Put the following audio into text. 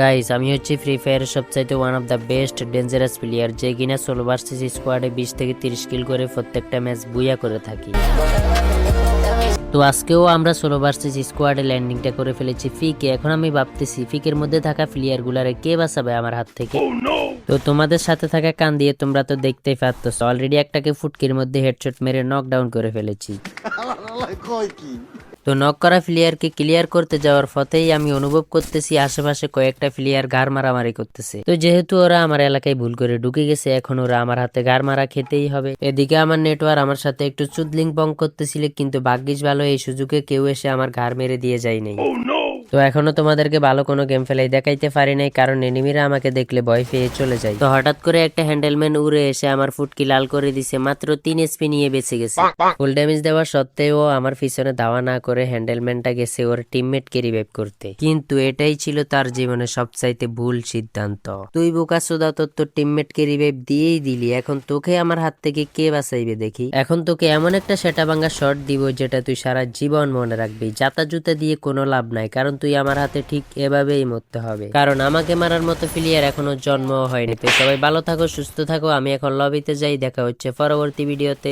Guys আমি হচ্ছি free ফায়ারের সবচাইতে one of the best dangerous player যে কিনা ষোলো ভার্সেস স্কোয়াডে বিশ থেকে তিরিশ কিল করে প্রত্যেকটা ম্যাচ বুয়া করে থাকি। তো আজকেও আমরা ষোলো ভার্সেস স্কোয়াডে ল্যান্ডিংটা করে ফেলেছি ফিকে এখন আমি ভাবতেছি ফিকের মধ্যে থাকা প্লেয়ার গুলারে কে বাঁচাবে আমার হাত থেকে? তো তোমাদের সাথে থাকা কান দিয়ে তোমরা তো দেখতেই পাচ্ছ অলরেডি একটাকে ফুটকির মধ্যে হেডশট মেরে নকডাউন করে ফেলেছি। তো নক করা প্লেয়ারকে ক্লিয়ার করতে যাওয়ার পথেই আমি অনুভব করতেছি আশেপাশে কয়েকটা প্লেয়ার ঘাড় মারামারি করতেছে। তো যেহেতু ওরা আমার এলাকায় ভুল করে ঢুকে গেছে, এখন ওরা আমার হাতে ঘাড় মারা খেতেই হবে। এদিকে আমার নেটওয়ার্ক আমার সাথে একটু চুদলিং পং করতেছিল, কিন্তু ভাগ্যিস ভালো এই সুযোগে কেউ এসে আমার ঘাড় মেরে দিয়ে যায়নি। নাই তো এখনও তোমাদেরকে ভালো কোনো গেম ফেলাই দেখাইতে পারি নাই, কারণ এনিমিরা আমাকে দেখলে ভয় পেয়ে চলে যায়। তো হঠাৎ করে একটা হ্যান্ডেলম্যান উড়ে এসে আমার ফুটকি লাল করে দিছে, মাত্র তিন এসপি নিয়ে বেঁচে গেছে। ফুল ড্যামেজ দেওয়া সত্ত্বেও আমার পিছনে দাওয়া না করে হ্যান্ডেলম্যানটা গেছে ওর টিমমেটকে রিভাইভ করতে। কিন্তু এটাই ছিল তার জীবনে সবচাইতে ভুল সিদ্ধান্ত। তুই বোকা সোদা, তোর তোর টিমমেটকে রিভাইভ দিয়েই দিলি, এখন তোকে আমার হাত থেকে কে বাঁচাইবে দেখি? এখন তোকে এমন একটা সেটা ভাঙ্গা শট দিব, যেটা তুই সারা জীবন মনে রাখবি জাতা জুতা দিয়ে কোনো লাভ নাই, কারণ তুই আমার হাতে ঠিক এভাবেই মরতে হবে। কারণ আমাকে মারার মতো প্লেয়ার এখনও জন্ম হয়নি। তো সবাই ভালো থাকো, সুস্থ থাকো। আমি এখন লবিতে যাই, দেখা হচ্ছে পরবর্তী ভিডিওতে